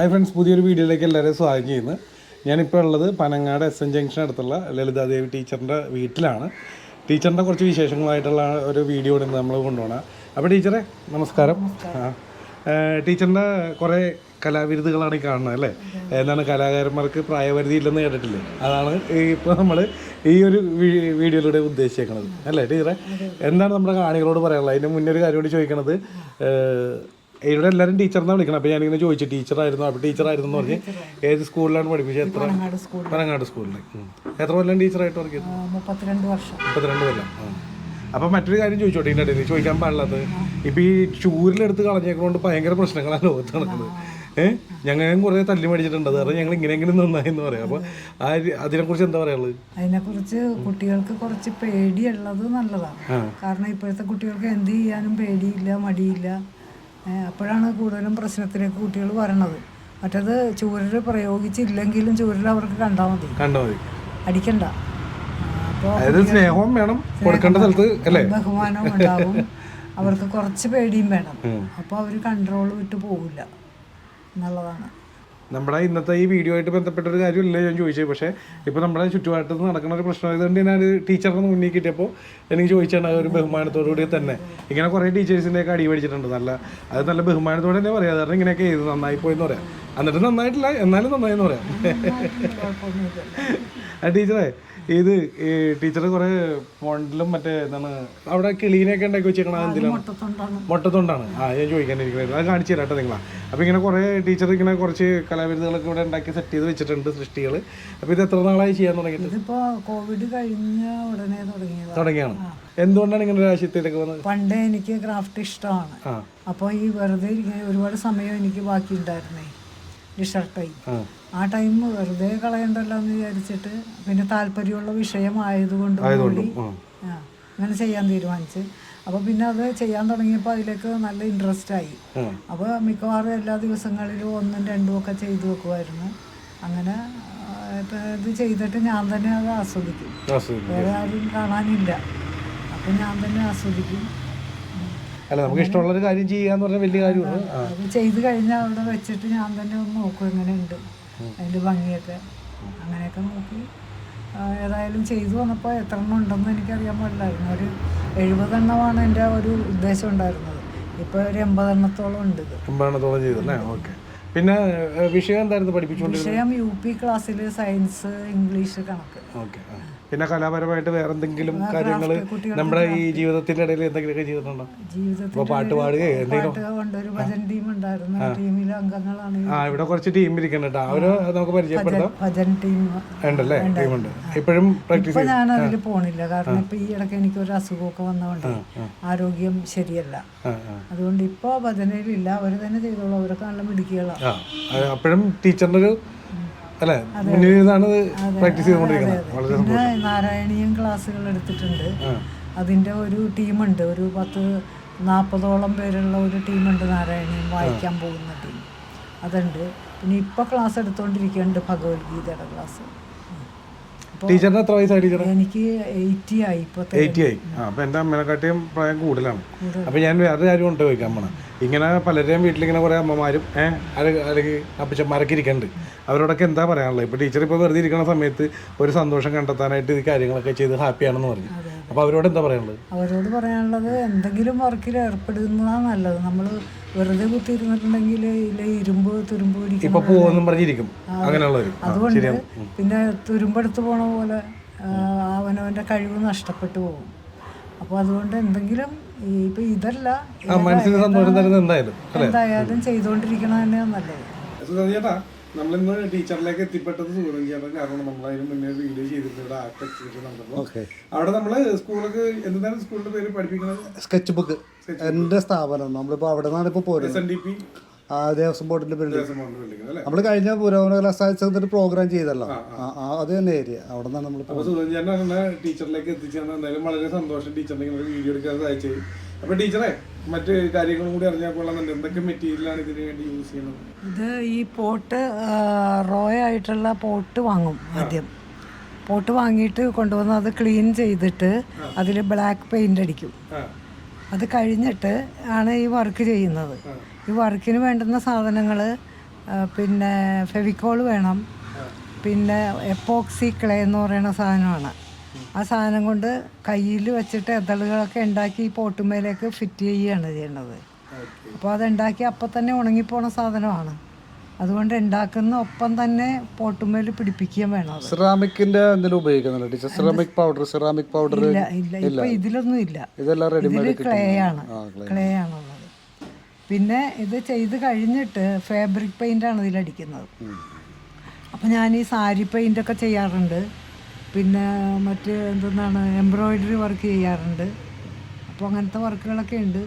Hi friends പുതിയൊരു വീഡിയോയിലേക്ക് എല്ലാവരെയും സ്വാഗതം ചെയ്യുന്നു. ഞാനിപ്പോൾ ഉള്ളത് പനങ്ങാട് എസ് എൻ ജംഗ്ഷൻ അടുത്തുള്ള ലളിതാദേവി ടീച്ചറിന്റെ വീട്ടിലാണ്. ടീച്ചറിന്റെ കുറച്ച് വിശേഷങ്ങളായിട്ടുള്ള ഒരു വീഡിയോ ഇന്ന് നമ്മൾ കൊണ്ടുപോകണം. അപ്പോൾ ടീച്ചറെ നമസ്കാരം. ടീച്ചറിന്റെ കുറേ കലാവിരുദ്ധകളാണ് ഈ കാണുന്നത് അല്ലേ? എന്താണ് കലാകാരന്മാർക്ക് പ്രായപരിധി ഇല്ലെന്ന് കേട്ടിട്ടില്ലേ? അതാണ് ഇപ്പോൾ നമ്മൾ ഈ ഒരു വീഡിയോയിലൂടെ ഉദ്ദേശിച്ചേക്കുന്നത് അല്ലേ ടീച്ചറെ? എന്താണ് നമ്മുടെ കാണികളോട് പറയാനുള്ളത്? അതിന് മുന്നേ ഒരു കാര്യം കൂടി ചോദിക്കണത് ഇവിടെ എല്ലാവരും ടീച്ചറിനാണ് വിളിക്കണം. അപ്പോൾ ഞാനിങ്ങനെ ചോദിച്ചു ടീച്ചറായിരുന്നു അപ്പോൾ ടീച്ചറായിരുന്നു എന്ന് പറഞ്ഞ് ഏത് സ്കൂളിലാണ് പഠിപ്പിച്ചത് എത്ര പനങ്ങാട് സ്കൂളിൽ എത്ര കൊല്ലം ടീച്ചറായിട്ട് വർക്ക് ചെയ്തു? മുപ്പത്തിരണ്ട് വർഷം. മുപ്പത്തിരണ്ട് കൊല്ലം. അപ്പൊ അപ്പോൾ മറ്റൊരു കാര്യം ചോദിച്ചോട്ടെ ഇതിന്റെ ഇടയിൽ ചോദിക്കാൻ പാടില്ലാത്തത് ഇപ്പോൾ ഈ ചൂരിലെടുത്ത് കളഞ്ഞേക്കൊണ്ട് ഭയങ്കര പ്രശ്നങ്ങളാണ് ലോകത്ത് നടക്കുന്നത്. ഏഹ് ഞങ്ങളും കുറേ തല്ലി മേടിച്ചിട്ടുണ്ട്. കാരണം ഞങ്ങൾ ഇങ്ങനെയെങ്കിലും നന്നായി എന്ന് പറയാം. അപ്പോൾ ആ കുറിച്ച് അതിനെക്കുറിച്ച് എന്താ പറയാനുള്ളത്? അതിനെക്കുറിച്ച് കുട്ടികൾക്ക് കുറച്ച് പേടിയുള്ളത് നല്ലതാണ്. കാരണം ഇപ്പോഴത്തെ കുട്ടികൾക്ക് എന്ത് ചെയ്യാനും പേടിയില്ല മടിയില്ല. അപ്പോഴാണ് കൂടുതലും പ്രശ്നത്തിലേക്ക് കുട്ടികൾ വരണത്. മറ്റത് ചൂരൽ പ്രയോഗിച്ചില്ലെങ്കിലും ചൂരൽ അവർക്ക് കണ്ടാൽ മതി. കണ്ടാൽ മതി. അടിക്കണ്ട. അപ്പോൾ സ്നേഹവും വേണം കൊടുക്കേണ്ട സ്ഥലത്ത് അല്ലേ? ബഹുമാനവും ഉണ്ടാവും. അവർക്ക് കുറച്ച് പേടിയും വേണം. അപ്പോൾ അവർ കൺട്രോൾ വിട്ട് പോവില്ല. എന്നുള്ളതാണ്. നമ്മുടെ ഇന്നത്തെ ഈ വീഡിയോ ആയിട്ട് ബന്ധപ്പെട്ട ഒരു കാര്യമില്ല ഞാൻ ചോദിച്ചത്. പക്ഷേ ഇപ്പോൾ നമ്മുടെ ചുറ്റുപാട്ടത്ത് നടക്കുന്ന ഒരു പ്രശ്നം ആയതുകൊണ്ട് ഞാൻ ടീച്ചറിന് മുന്നിൽ കിട്ടിയപ്പോൾ എനിക്ക് ചോദിച്ചാണ് ഒരു ബഹുമാനത്തോടു കൂടി തന്നെ. ഇങ്ങനെ കുറേ ടീച്ചേഴ്സിന്റെയൊക്കെ അടി മേടിച്ചിട്ടുണ്ട് നല്ല അത് നല്ല ബഹുമാനത്തോടെ തന്നെ പറയാം. കാരണം ഇങ്ങനെയൊക്കെ ചെയ്ത് നന്നായി പോയെന്ന് പറയാം. എന്നിട്ട് നന്നായിട്ടില്ല എന്നാലും നന്നായെന്ന് പറയാം. ആ ടീച്ചറെ ഇത് ഈ ടീച്ചർ കുറേ പോണ്ടിലും മറ്റേ എന്താണ് അവിടെ കിളീനൊക്കെ ഉണ്ടാക്കി വെച്ചേക്കണം എന്തിലാണ് മുട്ടത്തൊണ്ടാണ്. ആ ഞാൻ ചോദിക്കാനിരിക്കുന്നത് അത് കാണിച്ചു തരാം കേട്ടോ നിങ്ങളാ. അപ്പോൾ ഇങ്ങനെ കുറേ ടീച്ചർ ഇങ്ങനെ കുറച്ച് കലാവിരുദ്ധകളൊക്കെ ഇവിടെ ഉണ്ടാക്കി സെറ്റ് ചെയ്ത് വെച്ചിട്ടുണ്ട് സൃഷ്ടികൾ അപ്പോൾ ഇത് എത്ര നാളായി ചെയ്യാൻ തുടങ്ങിയത് കോവിഡ് കഴിഞ്ഞ ഉടനെ തുടങ്ങിയാണ്. എന്തുകൊണ്ടാണ് ഇങ്ങനെ രാഷ്ട്രീയത്തിലേക്ക് ആശയത്തിലേക്ക് വന്നത്? പണ്ട് എനിക്ക് ക്രാഫ്റ്റ് ഇഷ്ടമാണ്. അപ്പൊ അപ്പോൾ ഈ വെറുതെ ഇരിക്കുന്ന ഒരുപാട് സമയം എനിക്ക് ബാക്കി ഉണ്ടായിരുന്നേ ഡിഷർട്ട് ടൈം ആ ടൈം വെറുതെ കളയണ്ടല്ലോ എന്ന് വിചാരിച്ചിട്ട് പിന്നെ താല്പര്യമുള്ള വിഷയമായതുകൊണ്ട് കൂടി അങ്ങനെ ചെയ്യാൻ തീരുമാനിച്ച്. അപ്പോൾ പിന്നെ അത് ചെയ്യാൻ തുടങ്ങിയപ്പോൾ അതിലേക്ക് നല്ല ഇൻട്രസ്റ്റ് ആയി അപ്പൊ അപ്പോൾ മിക്കവാറും എല്ലാ ദിവസങ്ങളിലും ഒന്നും രണ്ടും ഒക്കെ ചെയ്തു വെക്കുമായിരുന്നു. അങ്ങനെ ഇത് ചെയ്തിട്ട് ഞാൻ തന്നെ അത് ആസ്വദിക്കും. വേറെ ആരും കാണാനില്ല. അപ്പം ഞാൻ തന്നെ ആസ്വദിക്കും. അല്ല നമുക്ക് ഇഷ്ടമുള്ള ഒരു കാര്യം ചെയ്യാന്ന് പറഞ്ഞാൽ വലിയ കാര്യമാണ് ചെയ്ത് കഴിഞ്ഞാൽ അവിടെ വെച്ചിട്ട് ഞാൻ തന്നെ ഒന്ന് നോക്കും എങ്ങനെ ഉണ്ട് അതിന്റെ ഭംഗിയൊക്കെ. അങ്ങനെയൊക്കെ നോക്കി. ഏതായാലും ചെയ്തു വന്നപ്പോൾ എത്ര എണ്ണം ഉണ്ടെന്ന് എനിക്കറിയാൻ പാടില്ലായിരുന്നു. ഒരു എഴുപതെണ്ണമാണ് എന്റെ ഒരു ഉദ്ദേശം ഉണ്ടായിരുന്നത്. ഇപ്പോൾ ഒരു എൺപതെണ്ണത്തോളം ഉണ്ട് എൺപതെണ്ണത്തോളം ചെയ്തല്ലേ ഓക്കെ. പിന്നെ വിഷയം എന്തായിരുന്നു പഠിപ്പിച്ചുകൊണ്ടിരുന്നത്? വിഷയം യു പി ക്ലാസ്സിൽ സയൻസ് ഇംഗ്ലീഷ് കണക്ക്. ഓക്കെ പിന്നെ കലാപരമായിട്ട് വേറെ എന്തെങ്കിലും കാര്യങ്ങൾ നമ്മുടെ ഈ ജീവിതത്തിന്റെ ഇടയിൽ എന്തെങ്കിലുമൊക്കെ ചെയ്തിട്ടുണ്ടോ? ജീവിതത്തിൽ പാട്ട് പാടുകയോ എന്തെങ്കിലും? ആ. ഇവിടെ കുറച്ച് ടീം ഇരിക്കുന്നുണ്ട് കേട്ടോ. അവർ നമുക്ക് പരിചയപ്പെടുത്താം. ഉണ്ടല്ലേ? ടീമുണ്ട് ഇപ്പോഴും പ്രാക്ടീസ് ഇപ്പൊ ഞാൻ അതിൽ പോണില്ല. കാരണം ഇപ്പൊ ഈ ഇടയ്ക്ക് എനിക്ക് ഒരു അസുഖമൊക്കെ വന്നതുകൊണ്ട് ആരോഗ്യം ശരിയല്ല. അതുകൊണ്ട് ഇപ്പൊ ഭജനയിലില്ല. അവർ തന്നെ ചെയ്തോളൂ. അവരൊക്കെ നല്ല മിടുക്കികളാണ് അപ്പോഴും ടീച്ചറിന്റെ ഒരു അല്ലേ? മുന്നിൽ നിന്നാണ് പ്രാക്ടീസ് ചെയ്തുകൊണ്ടിരിക്കുന്നത്. വളരെ പിന്നെ നാരായണീയം ക്ലാസ്സുകൾ എടുത്തിട്ടുണ്ട്. അതിന്റെ ഒരു ടീമുണ്ട്. ഒരു പത്ത് നാൽപ്പതോളം പേരുള്ള ഒരു ടീമുണ്ട് നാരായണീയം വായിക്കാൻ പോകുന്ന ടീം. അതുണ്ട്. പിന്നെ ഇപ്പൊ ക്ലാസ് എടുത്തുകൊണ്ടിരിക്കുന്നുണ്ട് ഭഗവത്ഗീതയുടെ ക്ലാസ്. ടീച്ചറിന് എത്ര വയസ്സായി ടീച്ചർ എനിക്ക് എയ്റ്റി ആയി ഇപ്പൊ എയ്റ്റി ആയി. ആ അപ്പം എന്റെ അമ്മേനെക്കാട്ടിയും പ്രായം കൂടുതലാണ്. അപ്പം ഞാൻ വേറെ കാര്യം കൊണ്ട് ചോദിക്കാൻ പോണം ഇങ്ങനെ പലരുടെയും വീട്ടിലിങ്ങനെ കുറേ അമ്മമാരും ഏഹ് അല്ലെങ്കിൽ അപ്പച്ചന്മാരൊക്കെ ഇരിക്കുന്നുണ്ട് അവരോടൊക്കെ എന്താ പറയാനുള്ളത്? ഇപ്പോൾ ടീച്ചർ ഇപ്പോൾ വെറുതെ ഇരിക്കുന്ന സമയത്ത് ഒരു സന്തോഷം കണ്ടെത്താനായിട്ട് ഈ കാര്യങ്ങളൊക്കെ ചെയ്ത് ഹാപ്പിയാണെന്ന് പറഞ്ഞു. അപ്പോൾ അവരോട് എന്താ പറയാനുള്ളത്? അവരോട് പറയാനുള്ളത് എന്തെങ്കിലും വർക്കിൽ ഏർപ്പെടുന്നതാണ് നല്ലത്. നമ്മൾ വെറുതെ കുത്തിയിരുന്നിട്ടുണ്ടെങ്കിൽ ഇല്ല ഇരുമ്പ് തുരുമ്പ് പിടിക്കും പറഞ്ഞിരിക്കും. അങ്ങനെയുള്ളവർ അതുകൊണ്ട് പിന്നെ തുരുമ്പെടുത്ത് പോണ പോലെ അവനവന്റെ കഴിവ് നഷ്ടപ്പെട്ടു പോകും. അപ്പോൾ അതുകൊണ്ട് എന്തെങ്കിലും ഇപ്പൊ ഇതല്ല. എന്തായാലും എന്തായാലും ചെയ്തുകൊണ്ടിരിക്കണത് തന്നെയാണ് നല്ലത്. നമ്മളിന്ന് ടീച്ചറിലേക്ക് എത്തിപ്പെട്ടത് ചേട്ടൻ കാരണം നമ്മൾ അതിന് മുന്നേ വീഡിയോ ചെയ്തിട്ടുണ്ട് ആർട്ട് എക്സിബിഷൻ നടന്നപ്പോൾ അവിടെ നമ്മൾ സ്കൂളൊക്കെ എന്താണ് സ്കൂളിന്റെ പേര് പഠിപ്പിക്കുന്നത് സ്കെച്ച് ബുക്ക് എന്റെ സ്ഥാപനം. നമ്മളിപ്പോൾ അവിടെ നിന്നാണ് ഇപ്പോൾ പോരുന്നത് S N D P Devaswom ബോർഡിന്റെ ബിൽഡിംഗ് നമ്മൾ കഴിഞ്ഞ പുരോഗമന കലാസാഹിത്യത്തിൽ പ്രോഗ്രാം ചെയ്തല്ലോ. അത് തന്നെ ഏരിയ അവിടെ നിന്നാണ് നമ്മൾ ടീച്ചറിലേക്ക് എത്തിച്ചാൽ എന്തായാലും വളരെ സന്തോഷം ടീച്ചറിനെ വീഡിയോ എടുക്കാൻ സഹായിച്ചു. അപ്പൊ ടീച്ചറെ മറ്റ് കാര്യങ്ങളും കൂടി അറിഞ്ഞാൽ കൊള്ളാന്നുണ്ട് എന്തൊക്കെ മെറ്റീരിയലാണ് ഇതിന് വേണ്ടി യൂസ് ചെയ്യുന്നത്? ഇത് ഈ പോട്ട് റോ ആയിട്ടുള്ള പോട്ട് വാങ്ങും ആദ്യം. പോട്ട് വാങ്ങിയിട്ട് കൊണ്ടുവന്ന് അത് ക്ലീൻ ചെയ്തിട്ട് അതിൽ ബ്ലാക്ക് പെയിന്റ് അടിക്കും. അത് കഴിഞ്ഞിട്ട് ആണ് ഈ വർക്ക് ചെയ്യുന്നത്. ഈ വർക്കിന് വേണ്ടുന്ന സാധനങ്ങൾ പിന്നെ ഫെവിക്കോൾ വേണം. പിന്നെ എപ്പോക്സി ക്ലേ എന്ന് പറയുന്ന സാധനമാണ്. ആ സാധനം കൊണ്ട് കയ്യിൽ വെച്ചിട്ട് എതളുകളൊക്കെ ഉണ്ടാക്കി ഈ പോട്ടുമേലേക്ക് ഫിറ്റ് ചെയ്യുകയാണ് ചെയ്യണത്. അപ്പോൾ അതുണ്ടാക്കി അപ്പം തന്നെ ഉണങ്ങിപ്പോണ സാധനമാണ്. അതുകൊണ്ട് ഉണ്ടാക്കുന്ന ഒപ്പം തന്നെ പോട്ടുമേൽ പിടിപ്പിക്കുകയും വേണം സിറാമിക്കിന്റെ എന്തെങ്കിലും ഉപയോഗിക്കുന്നുണ്ടോ? Teacher ceramic powder ceramic powder ഇല്ല ഇല്ല. ഇപ്പൊ ഇതിലൊന്നും ഇല്ല. ഇതെല്ലാം ക്ലേ ആണ്. ക്ലേ ആണുള്ളത്. പിന്നെ ഇത് ചെയ്ത് കഴിഞ്ഞിട്ട് ഫാബ്രിക് പെയിന്റ് ആണ് ഇതിലടിക്കുന്നത്. അപ്പം ഞാൻ ഈ സാരി പെയിന്റ് ഒക്കെ ചെയ്യാറുണ്ട്. പിന്നെ മറ്റ് എന്തെന്നാണ് എംബ്രോയിഡറി വർക്ക് ചെയ്യാറുണ്ട്. അപ്പോൾ അങ്ങനത്തെ വർക്കുകളൊക്കെ ഉണ്ട്.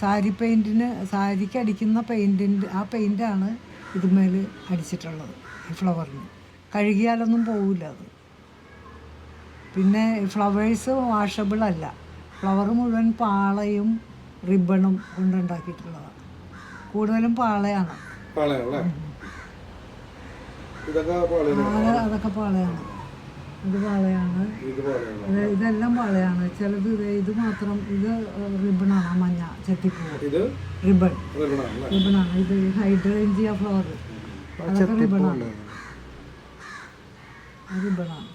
സാരി പെയിന്റിന് സാരിക്ക് അടിക്കുന്ന പെയിന്റിന്റെ ആ പെയിന്റാണ് ഇതുമേൽ അടിച്ചിട്ടുള്ളത് ഈ ഫ്ലവറിന് കഴുകിയാലൊന്നും പോവില്ല അത്. പിന്നെ ഫ്ലവേഴ്സ് വാഷബിൾ അല്ല. ഫ്ലവർ മുഴുവൻ പാളയും റിബണും കൊണ്ടുണ്ടാക്കിയിട്ടുള്ളതാണ് കൂടുതലും പാളയാണ്. അതൊക്കെ പാളയാണ്. ഇത് ഇത് ഇതെല്ലാം വളയാണ് ചിലത് ഇത് ഇത് മാത്രം ഇത് റിബണാണ് മഞ്ഞ ചെത്തിപ്പൂ ഇത്? റിബൺ. റിബണാണ് ഇത് ഹൈഡ്രേഞ്ചിയ ഫ്ലവർ അതൊക്കെ റിബണാണ്. റിബണാണ്.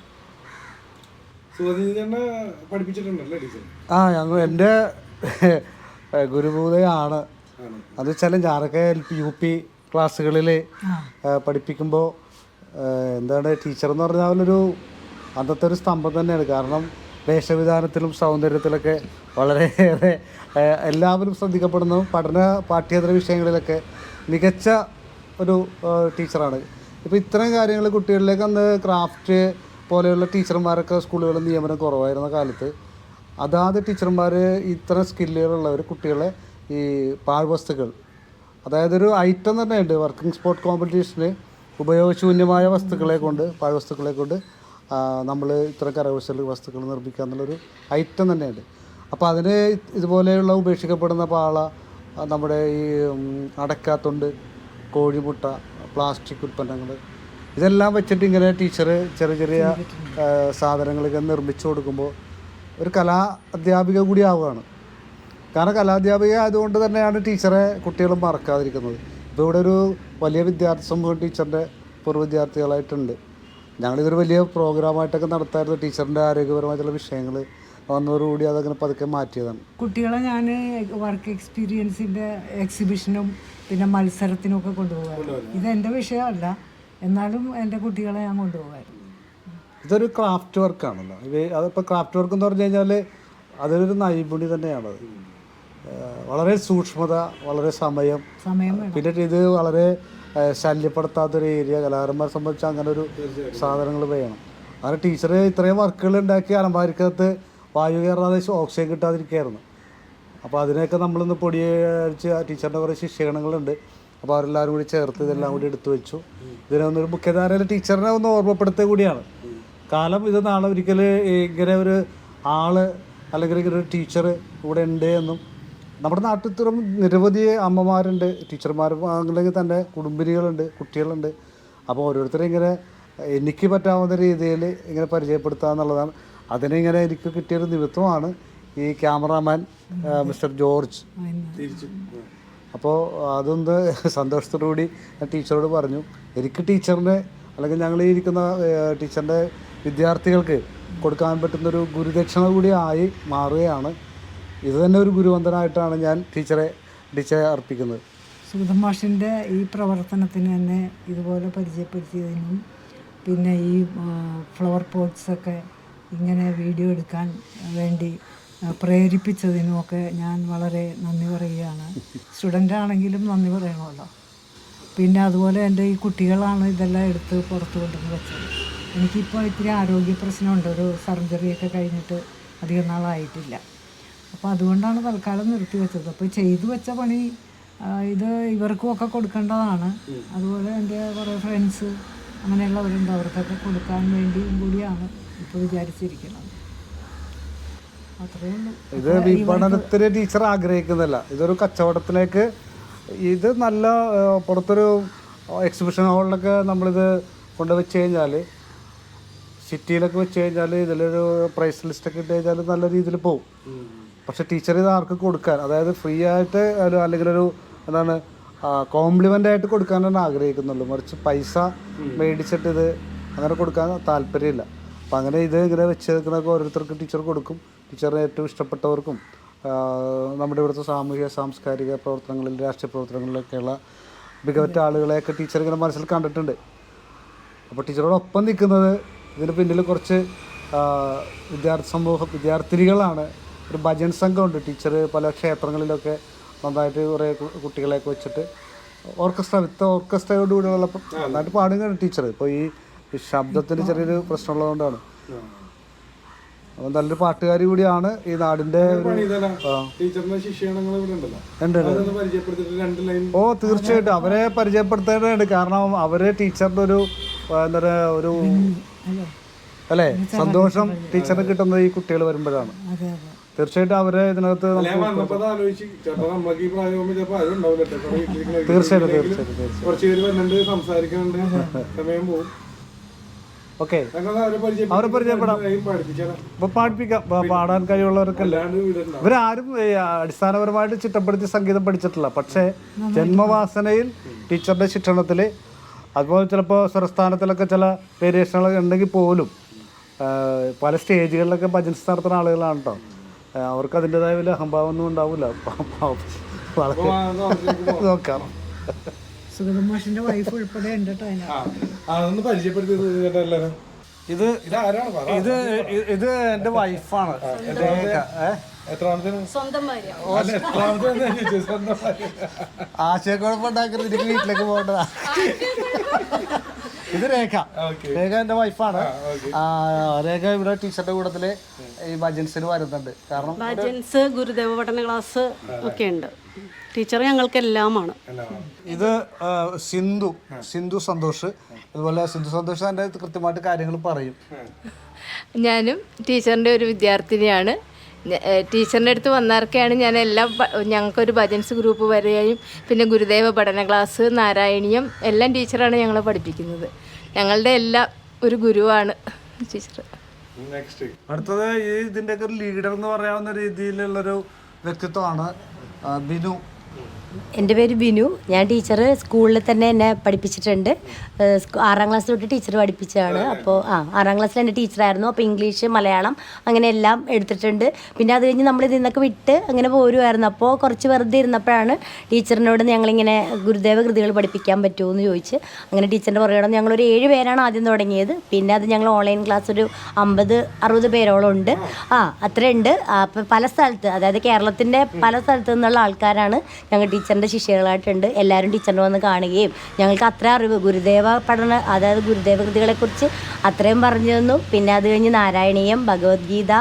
ആ ഞങ്ങൾ എന്റെ ഗുരുഭൂതയാണ് ആണ്. അത് വെച്ചാൽ ഞാനൊക്കെ എൽ പി യു പി ക്ലാസ്സുകളിൽ പഠിപ്പിക്കുമ്പോൾ എന്താണ് ടീച്ചർ എന്ന് പറഞ്ഞാൽ ഒരു അന്നത്തെ ഒരു സ്തംഭം തന്നെയാണ്. കാരണം വേഷവിധാനത്തിലും സൗന്ദര്യത്തിലൊക്കെ വളരെയേറെ എല്ലാവരും ശ്രദ്ധിക്കപ്പെടുന്ന പഠന പാഠ്യേതര വിഷയങ്ങളിലൊക്കെ മികച്ച ഒരു ടീച്ചറാണ്. ഇപ്പോൾ ഇത്തരം കാര്യങ്ങൾ കുട്ടികളിലേക്ക് അന്ന് ക്രാഫ്റ്റ് പോലെയുള്ള ടീച്ചർമാരൊക്കെ സ്കൂളുകളിൽ നിയമനം കുറവായിരുന്ന കാലത്ത് അതാത് ടീച്ചർമാർ ഇത്ര സ്കില്ലുകളുള്ളവർ കുട്ടികളെ ഈ പാഴ്വസ്തുക്കൾ അതായത് ഒരു ഐറ്റം തന്നെയുണ്ട് വർക്കിംഗ് സ്പോർട്ട് കോമ്പറ്റീഷന് ഉപയോഗശൂന്യമായ വസ്തുക്കളെ കൊണ്ട് പാഴ്വസ്തുക്കളെ കൊണ്ട് നമ്മൾ ഇത്ര കരകൗശല വസ്തുക്കൾ നിർമ്മിക്കുക എന്നുള്ളൊരു ഐറ്റം തന്നെയുണ്ട്. അപ്പോൾ അതിന് ഇതുപോലെയുള്ള ഉപേക്ഷിക്കപ്പെടുന്ന പാള നമ്മുടെ ഈ അടക്കാത്തുണ്ട് കോഴിമുട്ട പ്ലാസ്റ്റിക് ഉൽപ്പന്നങ്ങൾ ഇതെല്ലാം വെച്ചിട്ട് ഇങ്ങനെ ടീച്ചർ ചെറിയ ചെറിയ സാധനങ്ങളൊക്കെ നിർമ്മിച്ചു കൊടുക്കുമ്പോൾ ഒരു കലാ അധ്യാപിക കൂടി ആവുകയാണ്. കാരണം കലാധ്യാപിക ആയതുകൊണ്ട് തന്നെയാണ് ടീച്ചറെ കുട്ടികളും മറക്കാതിരിക്കുന്നത്. ഇപ്പോൾ ഇവിടെ ഒരു വലിയ വിദ്യാർത്ഥി സമൂഹം ടീച്ചറിന്റെ പൂർവ വിദ്യാർത്ഥികളായിട്ടുണ്ട്. ഞങ്ങളിതൊരു വലിയ പ്രോഗ്രാമായിട്ടൊക്കെ നടത്തായിരുന്നു. ടീച്ചറിന്റെ ആരോഗ്യപരമായിട്ടുള്ള വിഷയങ്ങൾ. വന്നതോടുകൂടി അതങ്ങനെ പതുക്കെ മാറ്റിയതാണ്. കുട്ടികളെ ഞാൻ വർക്ക് എക്സ്പീരിയൻസിന്റെ എക്സിബിഷനും പിന്നെ മത്സരത്തിനും ഒക്കെ കൊണ്ടുപോകാറുണ്ട്. ഇത് എന്റെ വിഷയമല്ല. എന്നാലും എന്റെ കുട്ടികളെ ഞാൻ കൊണ്ടുപോകാറുണ്ട്. ഇതൊരു ക്രാഫ്റ്റ് വർക്കാണല്ലോ. ഇത് അതിപ്പോൾ ക്രാഫ്റ്റ് വർക്ക് എന്ന് പറഞ്ഞു കഴിഞ്ഞാൽ അതൊരു നൈപുണി തന്നെയാണത്. വളരെ സൂക്ഷ്മത വളരെ സമയം. പിന്നെ ഇത് വളരെ ശല്യപ്പെടുത്താത്തൊരു ഏരിയ. കലാകാരന്മാരെ സംബന്ധിച്ച് അങ്ങനെ ഒരു സാധനങ്ങൾ വേണം. അങ്ങനെ ടീച്ചർ ഇത്രയും വർക്കുകൾ ഉണ്ടാക്കി അലമാരിക്കകത്ത് വായു കയറാതെ ഓക്സിജൻ കിട്ടാതിരിക്കുകയായിരുന്നു. അപ്പോൾ അതിനെയൊക്കെ നമ്മളിന്ന് പൊടിയടിച്ച് ടീച്ചറിന്റെ കുറേ ശിക്ഷണങ്ങളുണ്ട്. അപ്പോൾ അവരെല്ലാവരും കൂടി ചേർത്ത് ഇതെല്ലാം കൂടി എടുത്തു വെച്ചു. ഇതിനൊന്നൊരു മുഖ്യധാരയിലെ ടീച്ചറിനെ ഒന്ന് ഓർമ്മപ്പെടുത്തുക കൂടിയാണ്. കാലം ഇത് നാളെ ഒരിക്കൽ ഇങ്ങനെ ഒരു ആൾ അല്ലെങ്കിൽ ഇങ്ങനെ ഒരു ടീച്ചർ ഇവിടെ ഉണ്ട് എന്നും നമ്മുടെ നാട്ടിൽ ഇത്തരം നിരവധി അമ്മമാരുണ്ട് ടീച്ചർമാർ അല്ലെങ്കിൽ തന്നെ കുടുംബിനികളുണ്ട് കുട്ടികളുണ്ട്. അപ്പോൾ ഓരോരുത്തരും ഇങ്ങനെ എനിക്ക് പറ്റാവുന്ന രീതിയിൽ ഇങ്ങനെ പരിചയപ്പെടുത്തുക എന്നുള്ളതാണ്. അതിനിങ്ങനെ എനിക്ക് കിട്ടിയൊരു നിമിത്തമാണ് ഈ ക്യാമറാമാൻ മിസ്റ്റർ ജോർജ്. അപ്പോൾ അതൊന്ന് സന്തോഷത്തോടു കൂടി ഞാൻ ടീച്ചറോട് പറഞ്ഞു എനിക്ക് ടീച്ചറിന്റെ അല്ലെങ്കിൽ ഞങ്ങൾ ഇരിക്കുന്ന ടീച്ചറിന്റെ വിദ്യാർത്ഥികൾക്ക് കൊടുക്കാൻ പറ്റുന്നൊരു ഗുരുദക്ഷിണ കൂടി ആയി മാറുകയാണ്. ഇത് തന്നെ ഒരു ഗുരുവന്ദനായിട്ടാണ് ഞാൻ ടീച്ചറെ ടീച്ചറെ അർപ്പിക്കുന്നത്. സുഗതമാഷിന്റെ ഈ പ്രവർത്തനത്തിന് തന്നെ ഇതുപോലെ പരിചയപ്പെടുത്തിയതിനും പിന്നെ ഈ ഫ്ലവർ പോട്ട്സൊക്കെ ഇങ്ങനെ വീഡിയോ എടുക്കാൻ വേണ്ടി പ്രേരിപ്പിച്ചതിനും പ്രേരിപ്പിച്ചതിനുമൊക്കെ ഞാൻ വളരെ നന്ദി പറയുകയാണ്. സ്റ്റുഡന്റ് ആണെങ്കിലും നന്ദി പറയണമല്ലോ. പിന്നെ അതുപോലെ എന്റെ ഈ കുട്ടികളാണ് ഇതെല്ലാം എടുത്ത് പുറത്തു കൊണ്ടുവന്ന് വെച്ചത്. എനിക്കിപ്പോൾ ഇത്തിരി ആരോഗ്യ പ്രശ്നമുണ്ട്. ഒരു സർജറിയൊക്കെ കഴിഞ്ഞിട്ട് അധികം നാളായിട്ടില്ല. അപ്പോൾ അതുകൊണ്ടാണ് തൽക്കാലം നിർത്തി വെച്ചത്. അപ്പോൾ ചെയ്തു വെച്ച പണി ഇത് ഇവർക്കും ഒക്കെ കൊടുക്കേണ്ടതാണ്. അതുപോലെ എന്റെ കുറേ ഫ്രണ്ട്സ് അങ്ങനെയുള്ളവരുണ്ട്. അവർക്കൊക്കെ കൊടുക്കാൻ വേണ്ടിയും കൂടിയാണ് ഇപ്പോൾ വിചാരിച്ചിരിക്കുന്നത്. ഇത് വിപണനത്തിന് ടീച്ചർ ആഗ്രഹിക്കുന്നില്ല ഇതൊരു കച്ചവടത്തിലേക്ക് ഇത് നല്ല പുറത്തൊരു എക്സിബിഷൻ ഹാളിലൊക്കെ നമ്മളിത് കൊണ്ട് വെച്ച് കഴിഞ്ഞാൽ സിറ്റിയിലൊക്കെ വെച്ച് കഴിഞ്ഞാൽ ഇതിലൊരു പ്രൈസ് ലിസ്റ്റൊക്കെ ഇട്ട് കഴിഞ്ഞാൽ നല്ല രീതിയിൽ പോകും പക്ഷെ ടീച്ചർ ഇത് ആർക്ക് കൊടുക്കാൻ? അതായത് ഫ്രീ ആയിട്ട് ഒരു അല്ലെങ്കിൽ ഒരു എന്താണ് കോംപ്ലിമെന്റ് ആയിട്ട് കൊടുക്കാനാണ് ആഗ്രഹിക്കുന്നുള്ളൂ. മറിച്ച് പൈസ മേടിച്ചിട്ട് ഇത് അങ്ങനെ കൊടുക്കാൻ താല്പര്യമില്ല. അപ്പം അങ്ങനെ ഇത് ഇങ്ങനെ വെച്ചേക്കുന്നതൊക്കെ ഓരോരുത്തർക്ക് ടീച്ചർ കൊടുക്കും. ടീച്ചറിന് ഏറ്റവും ഇഷ്ടപ്പെട്ടവർക്കും നമ്മുടെ ഇവിടുത്തെ സാമൂഹിക സാംസ്കാരിക പ്രവർത്തനങ്ങളിൽ രാഷ്ട്രീയ പ്രവർത്തനങ്ങളിലൊക്കെയുള്ള മികവറ്റ ആളുകളെയൊക്കെ ടീച്ചർ ഇങ്ങനെ മനസ്സിൽ കണ്ടിട്ടുണ്ട്. അപ്പോൾ ടീച്ചറോടൊപ്പം നിൽക്കുന്നത് ഇതിന് പിന്നിൽ കുറച്ച് വിദ്യാർത്ഥി സമൂഹം വിദ്യാർത്ഥിനികളാണ് ഒരു ഭജൻ സംഘമുണ്ട്. ടീച്ചർ പല ക്ഷേത്രങ്ങളിലൊക്കെ നന്നായിട്ട് കുറേ കുട്ടികളെയൊക്കെ വെച്ചിട്ട് ഓർക്കസ്ട്ര വിത്ത് ഓർക്കസ്ട്രയോട് കൂടിയുള്ള പ- നന്നായിട്ട് പാടുകയാണ് ടീച്ചർ ഇപ്പോൾ ഈ ശബ്ദത്തിന് ചെറിയൊരു പ്രശ്നമുള്ളതുകൊണ്ടാണ്. അപ്പം നല്ലൊരു പാട്ടുകാരി കൂടിയാണ് ഈ നാടിന്റെ ഓ തീർച്ചയായിട്ടും. അവരെ പരിചയപ്പെടുത്തേണ്ടതുണ്ട്. കാരണം അവരെ ടീച്ചറിന്റെ ഒരു എന്താ പറയാ ഒരു അല്ലേ? സന്തോഷം ടീച്ചറിന് കിട്ടുന്നത് ഈ കുട്ടികൾ വരുമ്പോഴാണ്. തീർച്ചയായിട്ടും അവരെ ഇതിനകത്ത് തീർച്ചയായിട്ടും സമയം പോകും ഓക്കെ. അവരെ പരിചയപ്പെടാം. പാടിപ്പിക്കാം. പാടാൻ കഴിവുള്ളവർക്കല്ല ഇവരാരും അടിസ്ഥാനപരമായിട്ട് ചിട്ടപ്പെടുത്തി സംഗീതം പഠിച്ചിട്ടില്ല. പക്ഷേ ജന്മവാസനയിൽ ടീച്ചറുടെ ശിക്ഷണത്തിൽ അതുപോലെ ചിലപ്പോൾ സ്വരസ്ഥാനത്തിലൊക്കെ ചില വേരിയേഷനുകൾ ഉണ്ടെങ്കിൽ പോലും പല സ്റ്റേജുകളിലൊക്കെ ഭജൻസ് നടത്തുന്ന ആളുകളാണ് കേട്ടോ അവർക്ക് അതിന്റെതായ വലിയ അഹംഭാവമൊന്നും ഉണ്ടാവില്ല വളരെ നോക്കാം. വൈഫ് ഉൾപ്പെടെ ഉണ്ട് അതൊന്ന് പരിചയപ്പെടുത്തി ഇത് ഇത് ഇത് എന്റെ വൈഫാണ് എത്രാമത്തെ? സ്വന്തം ഭാര്യ. അല്ല എത്രാമത്തെ സ്വന്തം ഭാര്യ. ആശയക്കുഴപ്പമുണ്ടാക്കരുത് എനിക്ക് വീട്ടിലേക്ക് പോകേണ്ടതാ ഇത് രേഖ. ഓക്കെ. രേഖ എന്റെ വൈഫാണ് രേഖ ഇവിടെ ടീച്ചറുടെ കൂട്ടത്തിൽ ഈ ഭജൻസിന് വരുന്നുണ്ട്. കാരണം ഭജൻസ് ഗുരുദേവ പഠന ക്ലാസ് ഒക്കെ ഉണ്ട്. ടീച്ചർ ഞങ്ങൾക്ക് എല്ലാമാണ്. ഇത് സിന്ധു സിന്ധു സന്തോഷ്. അതുപോലെ സിന്ധു സന്തോഷ് എന്റെ കൃത്യമായിട്ട് കാര്യങ്ങൾ പറയും. ഞാനും ടീച്ചറിന്റെ ഒരു വിദ്യാർത്ഥിനിയാണ്. ടീച്ചറിന്റെ അടുത്ത് വന്നവർക്കാണ് ഞാൻ എല്ലാം ഞങ്ങൾക്കൊരു ഭജൻസ് ഗ്രൂപ്പ് വരികയും പിന്നെ ഗുരുദേവ പഠന ക്ലാസ് നാരായണീയം എല്ലാം ടീച്ചറാണ് ഞങ്ങളെ പഠിപ്പിക്കുന്നത്. ഞങ്ങളുടെ എല്ലാം ഒരു ഗുരുവാണ് ടീച്ചർ. നെക്സ്റ്റ് അടുത്തത് ഈ ഇതിന്റെയൊക്കെ ഒരു ലീഡർ എന്ന് പറയാവുന്ന രീതിയിലുള്ളൊരു വ്യക്തിത്വമാണ് ബിനു. എന്റെ പേര് ബിനു ഞാൻ ടീച്ചർ സ്കൂളിൽ തന്നെ എന്നെ പഠിപ്പിച്ചിട്ടുണ്ട്. ആറാം ക്ലാസ് തൊട്ട് ടീച്ചർ പഠിപ്പിച്ചതാണ്. അപ്പോൾ ആ ആറാം ക്ലാസ്സിൽ എന്റെ ടീച്ചറായിരുന്നു അപ്പോൾ ഇംഗ്ലീഷ് മലയാളം അങ്ങനെ എല്ലാം എടുത്തിട്ടുണ്ട്. പിന്നെ അത് കഴിഞ്ഞ് നമ്മൾ ഇതിൽ നിന്നൊക്കെ വിട്ട് അങ്ങനെ പോരുമായിരുന്നു അപ്പോൾ കുറച്ച് വെറുതെ ഇരുന്നപ്പോഴാണ് ടീച്ചറിനോട് ഞങ്ങളിങ്ങനെ ഗുരുദേവ കൃതികൾ പഠിപ്പിക്കാൻ പറ്റുമോ എന്ന് ചോദിച്ച് അങ്ങനെ ടീച്ചറിന്റെ പുറകെ ഞങ്ങളൊരു ഏഴ് പേരാണ് ആദ്യം തുടങ്ങിയത്. പിന്നെ അത് ഞങ്ങൾ ഓൺലൈൻ ക്ലാസ് ഒരു അമ്പത് അറുപത് പേരോളം ഉണ്ട്. ആ അത്രയുണ്ട്. അപ്പോൾ പല സ്ഥലത്ത് അതായത് കേരളത്തിന്റെ പല സ്ഥലത്തു നിന്നുള്ള ആൾക്കാരാണ് ഞങ്ങൾ ടീച്ചറിന്റെ ശിഷ്യകളായിട്ടുണ്ട്. എല്ലാവരും ടീച്ചറിനെ വന്ന് കാണുകയും ഞങ്ങൾക്ക് അത്ര അറിവ് ഗുരുദേവ പഠന അതായത് ഗുരുദേവ കൃതികളെക്കുറിച്ച് അത്രയും പറഞ്ഞു തന്നു. പിന്നെ അത് കഴിഞ്ഞ് നാരായണീയം ഭഗവത്ഗീത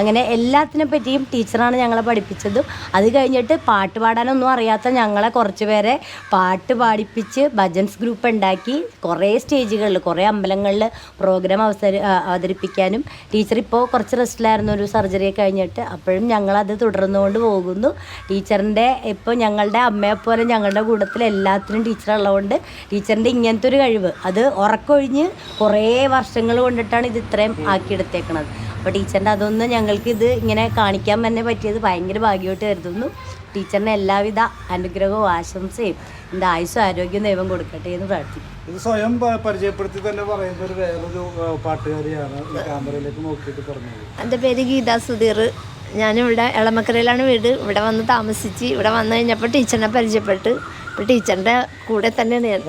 അങ്ങനെ എല്ലാത്തിനെ പറ്റിയും ടീച്ചറാണ് ഞങ്ങളെ പഠിപ്പിച്ചതും. അത് കഴിഞ്ഞിട്ട് പാട്ട് പാടാനൊന്നും അറിയാത്ത ഞങ്ങളെ കുറച്ച് പേരെ പാട്ട് പാടിപ്പിച്ച് ഭജൻസ് ഗ്രൂപ്പ് ഉണ്ടാക്കി കുറേ സ്റ്റേജുകളിൽ കുറേ അമ്പലങ്ങളിൽ പ്രോഗ്രാം അവസര അവതരിപ്പിക്കാനും. ടീച്ചർ ഇപ്പോൾ കുറച്ച് റെസ്റ്റിലായിരുന്നു ഒരു സർജറി കഴിഞ്ഞിട്ട്. അപ്പോഴും ഞങ്ങളത് തുടർന്നുകൊണ്ട് പോകുന്നു. ടീച്ചറിന്റെ ഇപ്പോൾ ഞങ്ങളുടെ അമ്മയെ പോലെ ഞങ്ങളുടെ കൂട്ടത്തിൽ എല്ലാത്തിനും ടീച്ചർ ഉള്ളതുകൊണ്ട് ടീച്ചറിന്റെ ഇങ്ങനത്തെ ഒരു കഴിവ്. അത് ഉറക്കൊഴിഞ്ഞ് കുറേ വർഷങ്ങൾ കൊണ്ടിട്ടാണ് ഇത് ഇത്രയും ആക്കിയെടുത്തേക്കണത്. അപ്പോൾ ടീച്ചറിന്റെ അതൊന്ന് ഞങ്ങൾക്ക് ഇത് ഇങ്ങനെ കാണിക്കാൻ തന്നെ പറ്റിയത് ഭയങ്കര ഭാഗ്യമായിട്ട് കരുതുന്നു. ടീച്ചറിന് എല്ലാവിധ അനുഗ്രഹവും ആശംസയും എന്റെ ആയുസ്സും ആരോഗ്യവും ദൈവം കൊടുക്കട്ടെ എന്ന് പ്രാർത്ഥിക്കും ഇത് സ്വയം പരിചയപ്പെടുത്തി തന്നെ പറയുന്ന ഒരു വേറൊരു പാട്ടുകാരിയാണ് ക്യാമറയിലേക്ക് നോക്കിയിട്ട് പറഞ്ഞത്. എന്റെ പേര് ഗീതാ സുധീർ. ഞാനിവിടെ എളമക്കരയിലാണ് വീട്. ഇവിടെ വന്ന് താമസിച്ച് ഇവിടെ വന്നു കഴിഞ്ഞപ്പോൾ ടീച്ചറിനെ പരിചയപ്പെട്ട്. ഇപ്പോൾ ടീച്ചറിന്റെ കൂടെ തന്നെയാണ് ഞാൻ.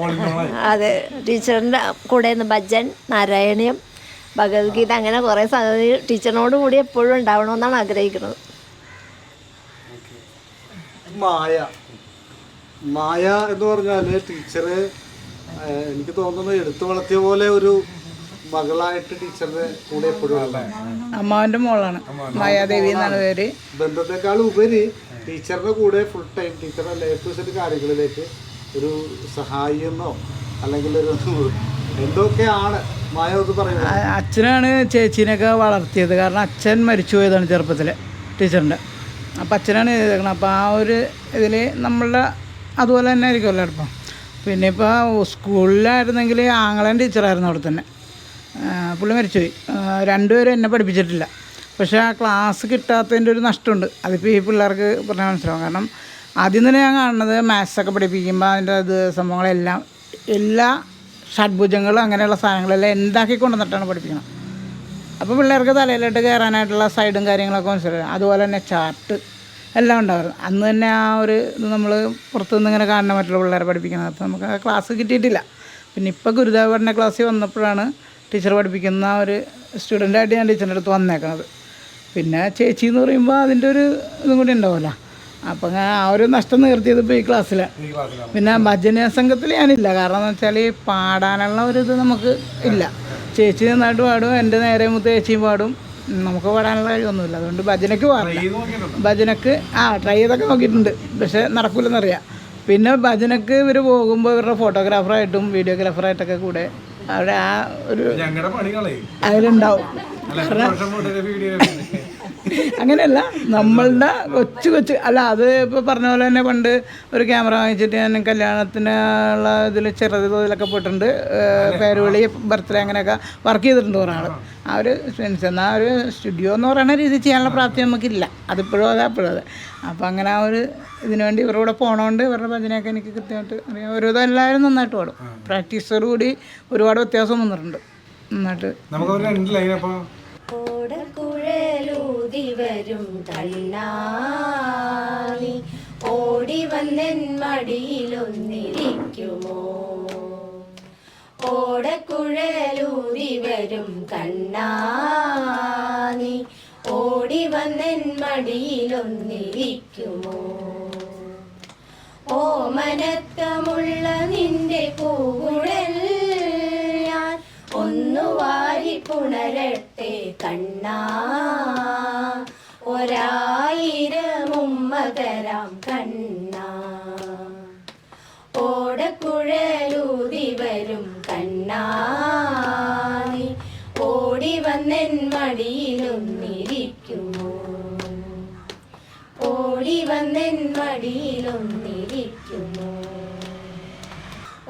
അതെ ടീച്ചറിന്റെ കൂടെ നിന്ന് ഭജൻ നാരായണീയം ഭഗവത്ഗീത അങ്ങനെ കുറേ സംഗതി ടീച്ചറിനോട് കൂടി എപ്പോഴും ഉണ്ടാവണമെന്നാണ് ആഗ്രഹിക്കുന്നത്. മായ. മായ എന്ന് പറഞ്ഞാൽ ടീച്ചറ് എനിക്ക് തോന്നുന്നത് എടുത്തു വളർത്തിയ പോലെ ഒരു മകളായിട്ട് ടീച്ചറുടെ കൂടെ എപ്പോഴും ഉണ്ടാവും. മോളാണ്. മായാദേവി എന്നാണ് പേര്. ബന്ധത്തെക്കാൾ ഉപരി ടീച്ചറുടെ കൂടെ ഫുൾ ടൈം ടീച്ചറുടെ ലൈഫ് സെറ്റ് കാര്യങ്ങളിലേക്ക് ഒരു സഹായിന്നോ അല്ലെങ്കിൽ ഒരു എന്തൊക്കെയാണ് മായ ഒന്ന് പറയുന്നത് അച്ഛനാണ് ചേച്ചീനൊക്കെ വളർത്തിയത്. കാരണം അച്ഛൻ മരിച്ചു പോയതാണ് ചെറുപ്പത്തിൽ ടീച്ചറിന്റെ അപ്പം അച്ഛനാണ് ചെയ്തേക്കണം അപ്പോൾ ആ ഒരു ഇതിൽ നമ്മളുടെ അതുപോലെ തന്നെ ആയിരിക്കുമല്ലോ ഇപ്പം പിന്നെ ഇപ്പോൾ സ്കൂളിലായിരുന്നെങ്കിൽ ആങ്ങളൻ ടീച്ചറായിരുന്നു അവിടെ തന്നെ. പുള്ളി മരിച്ചുപോയി. രണ്ടുപേരും എന്നെ പഠിപ്പിച്ചിട്ടില്ല. പക്ഷേ ആ ക്ലാസ് കിട്ടാത്തതിന്റെ ഒരു നഷ്ടമുണ്ട്. അതിപ്പോൾ ഈ പിള്ളേർക്ക് പറഞ്ഞാൽ മനസ്സിലാവും. കാരണം ആദ്യം തന്നെ ഞാൻ കാണുന്നത് മാത്സൊക്കെ പഠിപ്പിക്കുമ്പോൾ അതിന്റെ അത് സംഭവങ്ങളെല്ലാം എല്ലാ ഷഡ്ഭുജങ്ങളും അങ്ങനെയുള്ള സാധനങ്ങളെല്ലാം എന്താക്കി കൊണ്ടുവന്നിട്ടാണ് പഠിപ്പിക്കുന്നത് അപ്പോൾ പിള്ളേർക്ക് തലയിലോട്ട് കയറാനായിട്ടുള്ള സൈഡും കാര്യങ്ങളൊക്കെ മനസ്സിലായി. അതുപോലെ തന്നെ ചാർട്ട് എല്ലാം ഉണ്ടായിരുന്നു. അന്ന് തന്നെ ആ ഒരു ഇത് നമ്മൾ പുറത്തുനിന്ന് ഇങ്ങനെ കാണുന്ന മറ്റുള്ള പിള്ളേരെ പഠിപ്പിക്കുന്നത് അപ്പോൾ നമുക്ക് ആ ക്ലാസ് കിട്ടിയിട്ടില്ല. പിന്നെ ഇപ്പോൾ ഗുരുദേവ പഠന ക്ലാസ്സിൽ വന്നപ്പോഴാണ് ടീച്ചർ പഠിപ്പിക്കുന്ന ഒരു സ്റ്റുഡന്റായിട്ട് ഞാൻ ടീച്ചറിന്റെ അടുത്ത് വന്നേക്കണത്. പിന്നെ ചേച്ചി എന്ന് പറയുമ്പോൾ അതിന്റെ ഒരു ഇതും കൂടി ഉണ്ടാവുമല്ലോ. അപ്പം ഞാൻ ആ ഒരു നഷ്ടം നിർത്തിയത് ഇപ്പോൾ ഈ ക്ലാസ്സിൽ പിന്നെ ഭജന സംഘത്തിൽ ഞാനില്ല. കാരണം എന്ന് വെച്ചാൽ പാടാനുള്ള ഒരു ഇത് നമുക്ക് ഇല്ല. ചേച്ചി നന്നായിട്ട് പാടും എന്റെ നേരെ മുത്ത് ചേച്ചിയും പാടും. നമുക്ക് പാടാനുള്ള കഴിവൊന്നുമില്ല. അതുകൊണ്ട് ഭജനയ്ക്ക് പാടില്ല. ഭജനക്ക് ആ ട്രൈ ചെയ്തൊക്കെ നോക്കിയിട്ടുണ്ട്. പക്ഷേ നടക്കില്ലെന്നറിയാം. പിന്നെ ഭജനക്ക് ഇവർ പോകുമ്പോൾ ഇവരുടെ ഫോട്ടോഗ്രാഫറായിട്ടും വീഡിയോഗ്രാഫറായിട്ടൊക്കെ കൂടെ അവിടെ ആ ഒരു അതിലുണ്ടാവും. വീഡിയോ അങ്ങനെയല്ല നമ്മളുടെ കൊച്ചു കൊച്ചു അല്ല അത് ഇപ്പോൾ പറഞ്ഞ പോലെ തന്നെ പണ്ട് ഒരു ക്യാമറ വാങ്ങിച്ചിട്ട് ഞാൻ കല്യാണത്തിനുള്ള ഇതിൽ ചെറുത് തോതിലൊക്കെ പോയിട്ടുണ്ട്. പേരുവിളി ബർത്ത്ഡേ അങ്ങനെയൊക്കെ വർക്ക് ചെയ്തിട്ടുണ്ട് ഒരാൾ ആ ഒരു എക്സ്പീരിയൻസ് എന്നാൽ ഒരു സ്റ്റുഡിയോ എന്ന് പറയുന്ന രീതി ചെയ്യാനുള്ള പ്രാപ്തി നമുക്കില്ല. അതിപ്പോഴും അതെ അപ്പോഴും അതെ. അപ്പോൾ അങ്ങനെ ആ ഒരു ഇതിനു വേണ്ടി ഇവരുടെ കൂടെ പോണോണ്ട് ഇവരുടെ ഭജനയൊക്കെ എനിക്ക് കൃത്യമായിട്ട് അറിയാം. ഓരോ എല്ലാവരും നന്നായിട്ട് പാടും. പ്രാക്ടീസോടുകൂടി ഒരുപാട് വ്യത്യാസം വന്നിട്ടുണ്ട്. നന്നായിട്ട് നമുക്ക് രണ്ട് ലൈൻ അപ്പോൾ ഓടക്കുഴലൂതി വരും ഓടി വന്നൻ മടിയിലൊന്നിരിക്കുമോ? ഓടക്കുഴലൂതി വരും കണ്ണാനി ഓടി വന്നൻ മടിയിലൊന്നിരിക്കുമോ? മനത്തമുള്ള നിന്റെ പൂകുഴൽ ഞാൻ ഒന്നു വാരി പുണരട്ടെ കണ്ണാ ഉമ്മ കണ്ണ. കണ്ണാ ഓടക്കുഴലൂതി വരും കണ്ണാനി ഓടി വന്നെൻ മടിയിലൊന്നിരിക്കുമോ ഓടി വന്നെൻ മടിയിലൊന്നിരിക്കുമോ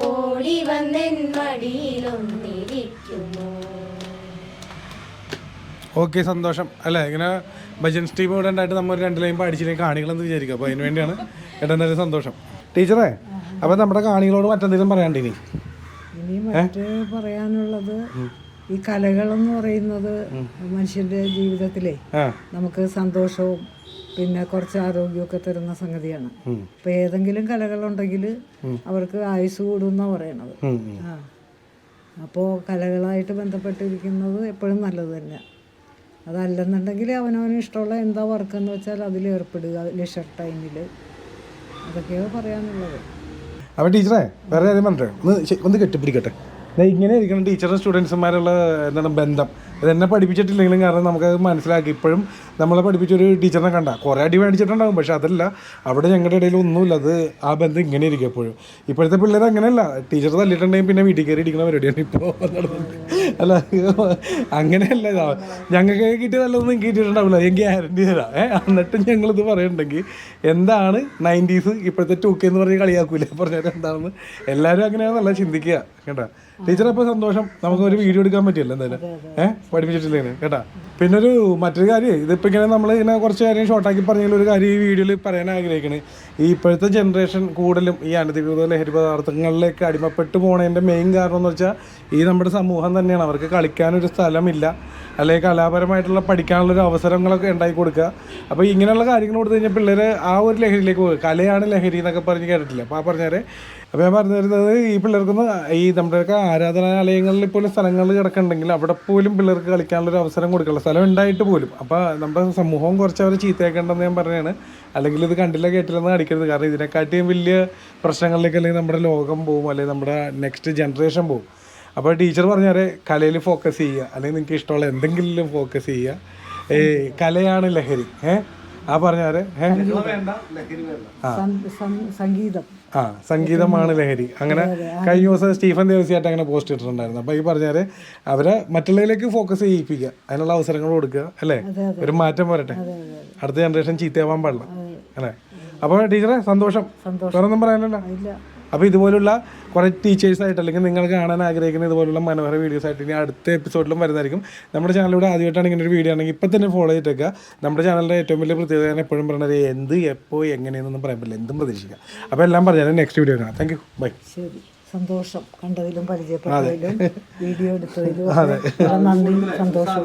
ഓടി വന്നെൻ മടിയിലൊന്നിരിക്കുമോ ഓക്കെ സന്തോഷം. അല്ലേ ഇങ്ങനെ ഭജൻസ് ടീം ഇവിടെ ഉണ്ടായിട്ട് നമ്മൾ രണ്ട് ലൈൻ പാടിച്ചില്ലെങ്കിൽ കാണികളെന്ന് വിചാരിക്കും. അപ്പോൾ അതിന് വേണ്ടിയാണ് ഏട്ടന്റെ സന്തോഷം. ടീച്ചറേ അപ്പോൾ നമ്മുടെ കാണികളോട് മറ്റെന്തെങ്കിലും പറയാണ്ട് ഇനി? ഇനി മറ്റ് പറയാനുള്ളത് ഈ കലകളെന്ന് പറയുന്നത് മനുഷ്യന്റെ ജീവിതത്തിലെ നമുക്ക് സന്തോഷവും പിന്നെ കുറച്ച് ആരോഗ്യമൊക്കെ തരുന്ന സംഗതിയാണ്. ഇപ്പൊ ഏതെങ്കിലും കലകളുണ്ടെങ്കിൽ അവർക്ക് ആയുസ് കൂടുന്ന പറയണത്. അപ്പോൾ കലകളായിട്ട് ബന്ധപ്പെട്ടിരിക്കുന്നത് എപ്പോഴും നല്ലത് തന്നെ അതല്ലെന്നുണ്ടെങ്കിൽ അവനവന് ഇഷ്ടമുള്ള എന്താ വർക്ക് എന്ന് വെച്ചാൽ അതിൽ ഏർപ്പെടുക ലെഷർ ടൈമിൽ അതൊക്കെയാണ് പറയാനുള്ളത്. അപ്പോൾ ടീച്ചറേ വേറെ കാര്യം പറഞ്ഞേ ഒന്ന് ഒന്ന് കെട്ടിപ്പിടിക്കട്ടെ. ഇങ്ങനെ ഇരിക്കണം. ടീച്ചറും സ്റ്റുഡൻസുമാരുള്ള എന്താണ് ബന്ധം. ഇതെന്നെ പഠിപ്പിച്ചിട്ടില്ലെങ്കിലും കാരണം നമുക്ക് മനസ്സിലാക്കി. ഇപ്പോഴും നമ്മളെ പഠിപ്പിച്ചൊരു ടീച്ചറിനെ കണ്ട. കുറേ അടി മേടിച്ചിട്ടുണ്ടാകും പക്ഷെ അതല്ല. അവിടെ ഞങ്ങളുടെ ഇടയിൽ ഒന്നുമില്ല. അത് ആ ബന്ധം ഇങ്ങനെ ഇരിക്കും എപ്പോഴും. ഇപ്പോഴത്തെ പിള്ളേർ അങ്ങനെയല്ല. ടീച്ചർ തല്ലിട്ടുണ്ടെങ്കിൽ പിന്നെ വീട്ടിൽ കയറി ഇരിക്കുന്ന പരിപാടിയാണ് ഇപ്പോൾ അല്ല അങ്ങനെയല്ല. ഞങ്ങൾക്ക് കിട്ടിയതല്ലൊന്നും കിട്ടിയിട്ടുണ്ടാവില്ല. ഞാൻ ഗ്യാരണ്ടി തരാം. ഏഹ് എന്നിട്ട് ഞങ്ങളിത് പറയുന്നുണ്ടെങ്കിൽ എന്താണ് നയന്റീസ് ഇപ്പോഴത്തെ ടൂ കെ എന്ന് പറഞ്ഞ് കളിയാക്കൂലേ? പറഞ്ഞാൽ എന്താണെന്ന് എല്ലാവരും അങ്ങനെയാണെന്നല്ല ചിന്തിക്കുക. കേട്ടാ? ടീച്ചർ അപ്പോൾ സന്തോഷം. നമുക്ക് ഒരു വീഡിയോ എടുക്കാൻ പറ്റിയല്ലോ എന്തായാലും. ഏഹ് പഠിപ്പിച്ചിട്ടില്ലേ കേട്ടാ? പിന്നെ ഒരു മറ്റൊരു കാര്യം ഇതിപ്പോൾ ഇങ്ങനെ നമ്മൾ ഇങ്ങനെ കുറച്ച് കാര്യം ഷോർട്ടാക്കി പറഞ്ഞാൽ ഒരു കാര്യം ഈ വീഡിയോയിൽ പറയാൻ ആഗ്രഹിക്കുന്നത് ഈ ഇപ്പോഴത്തെ ജനറേഷൻ കൂടുതലും ഈ അനധികൃത ലഹരി പദാർത്ഥങ്ങളിലേക്ക് അടിമപ്പെട്ടു പോണതിന്റെ മെയിൻ കാരണം എന്ന് വെച്ചാൽ ഈ നമ്മുടെ സമൂഹം തന്നെയാണ്. അവർക്ക് കളിക്കാനൊരു സ്ഥലമില്ല. അല്ലെങ്കിൽ കലാപരമായിട്ടുള്ള പഠിക്കാനുള്ളൊരു അവസരങ്ങളൊക്കെ ഉണ്ടാക്കി കൊടുക്കുക. അപ്പോൾ ഇങ്ങനെയുള്ള കാര്യങ്ങൾ കൊടുത്തു കഴിഞ്ഞാൽ പിള്ളേർ ആ ഒരു ലഹരിയിലേക്ക് പോകും കലയാണ് ലഹരി എന്നൊക്കെ പറഞ്ഞ് കേട്ടിട്ടില്ല? അപ്പോൾ ആ പറഞ്ഞേരെ. അപ്പോൾ ഞാൻ പറഞ്ഞു തരുന്നത് ഈ പിള്ളേർക്കൊന്ന് ഈ നമ്മുടെയൊക്കെ ആരാധനാലയങ്ങളിൽ പോലും സ്ഥലങ്ങൾ കിടക്കുന്നുണ്ടെങ്കിൽ അവിടെ പോലും പിള്ളേർക്ക് കളിക്കാനുള്ളൊരു അവസരം കൊടുക്കാനുള്ള സ്ഥലം ഉണ്ടായിട്ട് പോലും. അപ്പോൾ നമ്മുടെ സമൂഹം കുറച്ച് അവർ ചീത്തയാക്കേണ്ടെന്ന് ഞാൻ പറയുകയാണ് അല്ലെങ്കിൽ ഇത് കണ്ടില്ല കേട്ടില്ലെന്ന് കാണിക്കരുത് കാരണം ഇതിനെക്കാട്ടിയും വലിയ പ്രശ്നങ്ങളിലേക്ക് അല്ലെങ്കിൽ നമ്മുടെ ലോകം പോകും. അല്ലെങ്കിൽ നമ്മുടെ നെക്സ്റ്റ് ജനറേഷൻ പോകും. അപ്പോൾ ടീച്ചർ പറഞ്ഞാൽ കലയിൽ ഫോക്കസ് ചെയ്യുക. അല്ലെങ്കിൽ നിങ്ങൾക്ക് ഇഷ്ടമുള്ള എന്തെങ്കിലും ഫോക്കസ് ചെയ്യുക. ഏ കലയാണ് ലഹരി. ഏ? ആ പറഞ്ഞാൽ സംഗീതം. ആ സംഗീതമാണ് ലഹരി. അങ്ങനെ കഴിഞ്ഞ ദിവസം സ്റ്റീഫൻ ദേവസിയായിട്ട് അങ്ങനെ പോസ്റ്റ് ഇട്ടിട്ടുണ്ടായിരുന്നു. അപ്പോൾ ഈ പറഞ്ഞാൽ അവരെ മറ്റുള്ളവരിലേക്ക് ഫോക്കസ് ചെയ്യിപ്പിക്കുക. അതിനുള്ള അവസരങ്ങൾ കൊടുക്കുക അല്ലേ? ഒരു മാറ്റം വരട്ടെ. അടുത്ത ജനറേഷൻ ചീത്തയാവാൻ പാടില്ല. അല്ലേ? അപ്പോൾ ടീച്ചറെ സന്തോഷം. വേറെ ഒന്നും പറയാനല്ലോ അപ്പോൾ ഇതുപോലുള്ള കുറേ ടീച്ചേഴ്സായിട്ട് അല്ലെങ്കിൽ നിങ്ങൾ കാണാൻ ആഗ്രഹിക്കുന്ന ഇതുപോലുള്ള മനോഹര വീഡിയോസ് ആയിട്ട് ഇനി അടുത്ത എപ്പിസോഡിലും വരുന്നതായിരിക്കും. നമ്മുടെ ചാനലിലൂടെ ആദ്യമായിട്ടാണ് ഇങ്ങനെ ഒരു വീഡിയോ ആണെങ്കിൽ ഇപ്പം തന്നെ ഫോളോ ചെയ്തിട്ടേക്കുക നമ്മുടെ ചാനലിന്റെ ഏറ്റവും വലിയ പ്രത്യേകത ഞാൻ എപ്പോഴും പറയുന്നത് എന്ത് എപ്പോൾ എങ്ങനെയെന്നൊന്നും പറയാൻ പറ്റില്ല. എന്തും പ്രതീക്ഷിക്കാം അപ്പോൾ എല്ലാം പറഞ്ഞാൽ നെക്സ്റ്റ് വീഡിയോ കാണാം. താങ്ക് യു ബൈ ശരി. സന്തോഷം കണ്ടതിലും പരിചയപ്പെട്ടതിലും വീഡിയോ എടുത്തതിലും നന്ദി. സന്തോഷം.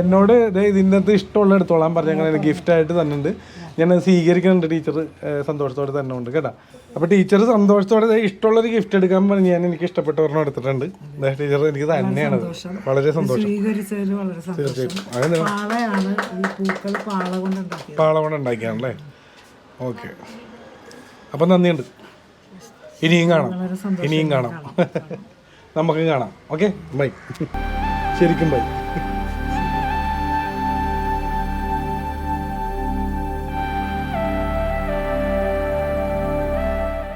എന്നോട് ഇതിന്റെ അകത്ത് ഇഷ്ടമുള്ള എടുത്തോളാൻ പറഞ്ഞ ഗിഫ്റ്റ് ആയിട്ട് തന്നിട്ടുണ്ട്. ഞാൻ സ്വീകരിക്കുന്നുണ്ട് ടീച്ചർ സന്തോഷത്തോടെ തന്നെ ഉണ്ട് കേട്ടോ. അപ്പോൾ ടീച്ചർ സന്തോഷത്തോടെ ഇഷ്ടമുള്ളൊരു ഗിഫ്റ്റ് എടുക്കാൻ പറഞ്ഞ് ഞാൻ എനിക്ക് ഇഷ്ടപ്പെട്ട ഒരെണ്ണം എടുത്തിട്ടുണ്ട് ടീച്ചർ എനിക്ക് തന്നെയാണ് വളരെ സന്തോഷം. പൂക്കൾ പാള കൊണ്ട് ഉണ്ടാക്കിയാണല്ലേ ഓക്കെ. അപ്പം നന്ദിയുണ്ട്. ഇനിയും കാണാം. ഇനിയും കാണാം. നമുക്കും കാണാം. ഓക്കെ? ബൈ. ശരിക്കും ബൈ.